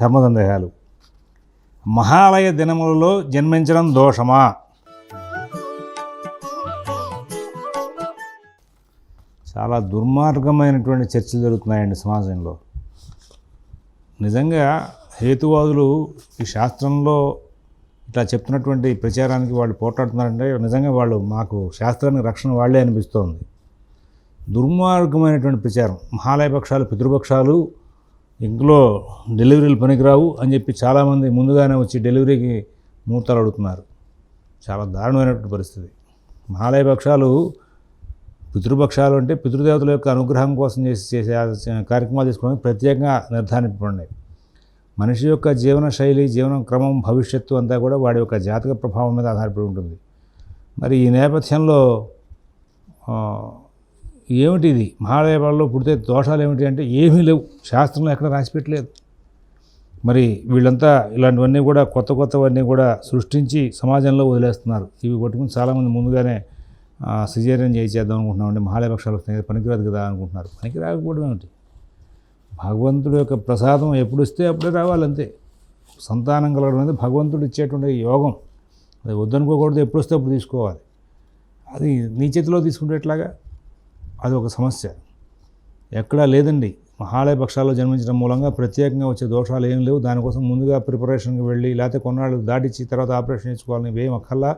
ధర్మసందేహాలు మహాలయ దినములలో జన్మించడం దోషమా? చాలా దుర్మార్గమైనటువంటి చర్చలు జరుగుతున్నాయండి సమాజంలో. నిజంగా హేతువాదులు ఈ శాస్త్రంలో ఇట్లా చెప్తున్నటువంటి ప్రచారానికి వాళ్ళు పోట్లాడుతున్నారంటే నిజంగా వాళ్ళు మాకు శాస్త్రానికి రక్షణ వాళ్ళే అనిపిస్తోంది. దుర్మార్గమైనటువంటి ప్రచారం. మహాలయ పక్షాలు పితృపక్షాలు ఇంట్లో డెలివరీలు పనికిరావు అని చెప్పి చాలామంది ముందుగానే వచ్చి డెలివరీకి ముహూర్తాలు అడుగుతున్నారు. చాలా దారుణమైనటువంటి పరిస్థితి. మహాలయ పక్షాలు పితృపక్షాలు అంటే పితృదేవతల యొక్క అనుగ్రహం కోసం చేసి చేసే కార్యక్రమాలు చేసుకోవడానికి ప్రత్యేకంగా నిర్ధారింపబడినాయి. మనిషి యొక్క జీవన శైలి జీవన క్రమం భవిష్యత్తు అంతా కూడా వాడి యొక్క జాతక ప్రభావం మీద ఆధారపడి ఉంటుంది. మరి ఈ నేపథ్యంలో ఏమిటి ఇది మహాలయ పుడితే దోషాలు ఏమిటి అంటే ఏమీ లేవు. శాస్త్రంలో ఎక్కడ రాసిపెట్టలేదు. మరి వీళ్ళంతా ఇలాంటివన్నీ కూడా కొత్త కొత్తవన్నీ కూడా సృష్టించి సమాజంలో వదిలేస్తున్నారు. ఇవి పట్టుకుని చాలామంది ముందుగానే సిజేరియన్ చేసేద్దాం అనుకుంటున్నామండి. మహాలయపక్షాలు వస్తున్నాయి పనికిరాదు కదా అనుకుంటున్నారు. పనికి రాకపోవడం ఏమిటి? భగవంతుడి యొక్క ప్రసాదం ఎప్పుడు ఇస్తే అప్పుడే రావాలి అంతే. సంతానం కలగడం అనేది భగవంతుడు ఇచ్చేటువంటి యోగం. అది వద్దనుకోకూడదు. ఎప్పుడు వస్తే అప్పుడు తీసుకోవాలి. అది నీ చేతిలో తీసుకుంటే ఎట్లాగా? అది ఒక సమస్య. ఎక్కడా లేదండి. మహాలయ పక్షాల్లో జన్మించడం మూలంగా ప్రత్యేకంగా వచ్చే దోషాలు ఏం లేవు. దానికోసం ముందుగా ప్రిపరేషన్కి వెళ్ళి లేకపోతే కొన్నాళ్ళు దాటిచ్చి తర్వాత ఆపరేషన్ చేసుకోవాలని ఇవేం అక్కల్లా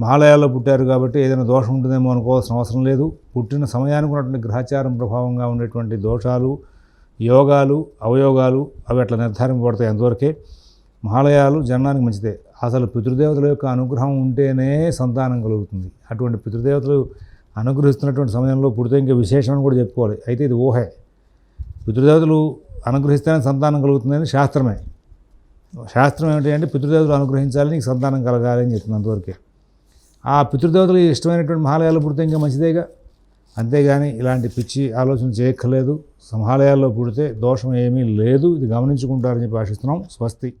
మహాలయాల్లో పుట్టారు కాబట్టి ఏదైనా దోషం ఉంటుందేమో అనుకోవాల్సిన అవసరం లేదు. పుట్టిన సమయానికి ఉన్నటువంటి గ్రహచారం ప్రభావంగా ఉండేటువంటి దోషాలు యోగాలు అవయోగాలు అవి అట్లా నిర్ధారింపబడతాయి అంతవరకే. మహాలయాలు జననానికి మంచిదే. అసలు పితృదేవతల యొక్క అనుగ్రహం ఉంటేనే సంతానం కలుగుతుంది. అటువంటి పితృదేవతలు అనుగ్రహిస్తున్నటువంటి సమయంలో పుడితే ఇంకా విశేషం కూడా చెప్పుకోవాలి. అయితే ఇది ఊహే. పితృదేవతలు అనుగ్రహిస్తేనే సంతానం కలుగుతుందని శాస్త్రమే. శాస్త్రం ఏమిటి అంటే పితృదేవతలు అనుగ్రహించాలి నీకు సంతానం కలగాలి అని చెప్తుంది అంతవరకే ఆ పితృదేవతలు ఇష్టమైనటువంటి మహాలయాలు పుడితే ఇంకా మంచిదేగా? అంతేగాని ఇలాంటి పిచ్చి ఆలోచన చేయక్కర్లేదు. సంహాలయాల్లో పుడితే దోషం ఏమీ లేదు. ఇది గమనించుకుంటారని చెప్పి ఆశిస్తున్నాం. స్వస్తి.